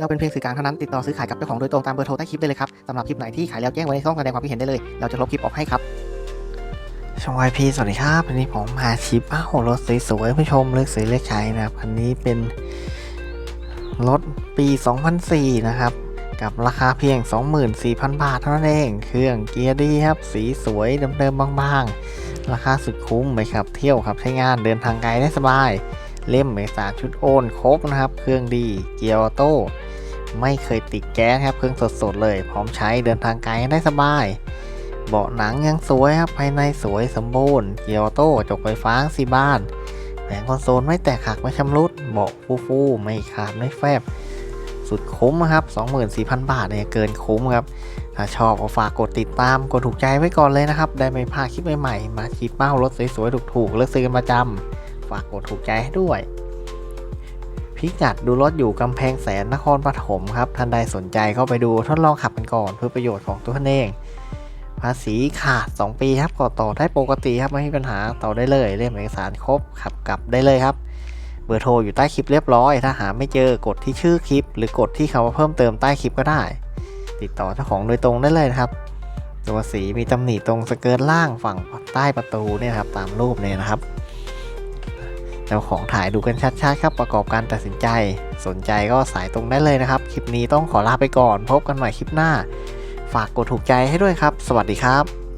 เราเป็นเพียงสื่อกลางเท่านั้นติดต่อซื้อขายกับเจ้าของโดยตรงตามเบอร์โทรใต้คลิปได้เลยครับสำหรับคลิปไหนที่ขายแล้วแจ้งไว้ในช่องแสดงความคิดเห็นได้เลย เราจะลบคลิปออกให้ครับช่องวายพีสวัสดีครับวันนี้ผมมาชิปอ้าวรถสวยๆผู้ชมเลือกซื้อเลือกใช้นะครับอันนี้เป็นรถปี 2004 นะครับ กับราคาเพียง 24,000 บาทเท่านั้นเอง เครื่องเกียร์ดีครับ สีสวยเดิมๆบางๆ ราคาสุดคุ้มไปครับ เที่ยวครับใช้งานเดินทางไกลได้สบาย เล่มเอกสารชุดโอนครบนะครับ เครื่องดี เกียร์ออโต้ ไม่เคยติดแก๊สครับเครื่องสดๆเลย พร้อมใช้เดินทางไกลได้สบาย เบาะหนังยังสวยครับภายในสวยสมบูรณ์เกียร์ออโต้จกไฟฟ้าสีบ้านแผงคอนโซลไม่แตกหักไม่ชำรุดเบาะฟูๆไม่ขาดไม่แฟบ สุดคุ้มครับ 24,000 บาทเนี่ยเกินคุ้มครับ ถ้าชอบก็ฝากกดติดตามกดถูกใจไว้ก่อนเลยนะครับ ได้ไม่พลาดคลิปใหม่ๆมาคิดเป้ารถสวยๆถูกๆเลือกซื้อกันประจำฝากกดถูกใจให้ด้วย พิกัดดูรถอยู่กำแพงแสนนครปฐมครับท่านใดสนใจเข้าไปดูทดลองขับกันก่อนเพื่อประโยชน์ของตัวท่านเอง ภาษีขาด 2 ปีครับก่อต่อได้ปกติครับไม่มีปัญหาต่อได้เลยเล่มเอกสารครบขับกลับได้เลยครับเบอร์โทรอยู่ใต้คลิปเรียบร้อย ถ้าหาไม่เจอกดที่ชื่อคลิป หรือกดที่คำว่าเพิ่มเติมใต้คลิปก็ได้ ติดต่อเจ้าของโดยตรงได้เลยนะครับตัวสีมีตำหนิตรงสเกิร์ตล่างฝั่งใต้ประตูเนี่ยครับตามรูปเนี่ยนะครับ เจ้าของถ่ายดูกันชัดๆครับประกอบการตัดสินใจ สนใจก็สายตรงได้เลยนะครับ คลิปนี้ต้องขอลาไปก่อน พบกันใหม่คลิปหน้า ฝากกดถูกใจให้ด้วยครับ สวัสดีครับ